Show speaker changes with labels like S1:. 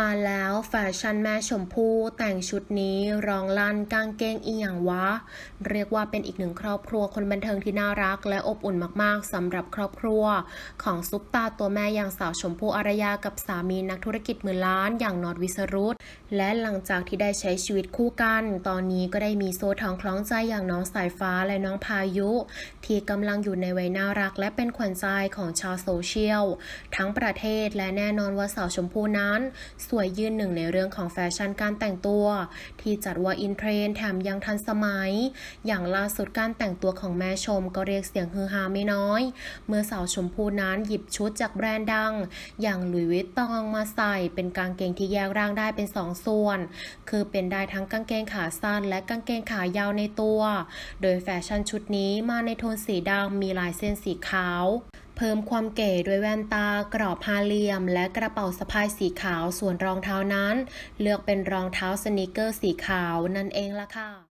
S1: มาแล้วแฟชั่นแม่ชมพู่แต่งชุดนี้รองลั่นกางเกงอีหยังวะ เรียกว่าเป็นอีกหนึ่งครอบครัวคนบันเทิงที่น่ารัก และอบอุ่นมากๆสำหรับครอบครัว ของซุปตาตัวแม่อย่างสาวชมพู่อารยากับสามีนักธุรกิจหมื่นล้านอย่างนอดวิสรุตและหลังจากที่ได้ใช้ชีวิตคู่กัน ตอนนี้ก็ได้มีโซ่ทองคล้องใจอย่างน้องสายฟ้าและน้องพายุ ที่กำลังอยู่ในวัยน่ารัก และเป็นขวัญใจของชาวโซเชียลทั้งประเทศและแน่นอนว่าสาวชมพู่นั้นสวยยืนหนึ่งในเรื่องของแฟชั่นการแต่งตัว ที่จัดว่าอินเทรนด์แถมยังทันสมัย อย่างล่าสุดการแต่งตัวของแม่ชมก็เรียกเสียงฮือฮาไม่น้อย เมื่อสาวชมพูนั้นหยิบชุดจากแบรนด์ดัง อย่างหลุยส์วิตตองมาใส่เป็นกางเกงที่แยกร่างได้เป็นสองส่วน คือเป็นได้ทั้งกางเกงขาสั้น และกางเกงขายาวในตัว โดยแฟชั่นชุดนี้มาในโทนสีดำมีลายเส้นสีขาว เพิ่มความเก๋ด้วยแว่นตากรอบห้าเหลี่ยม และกระเป๋าสะพายสีขาวส่วนรองเท้านั้น เลือกเป็นรองเท้าสนิเกอร์สีขาวนั่นเองล่ะค่ะ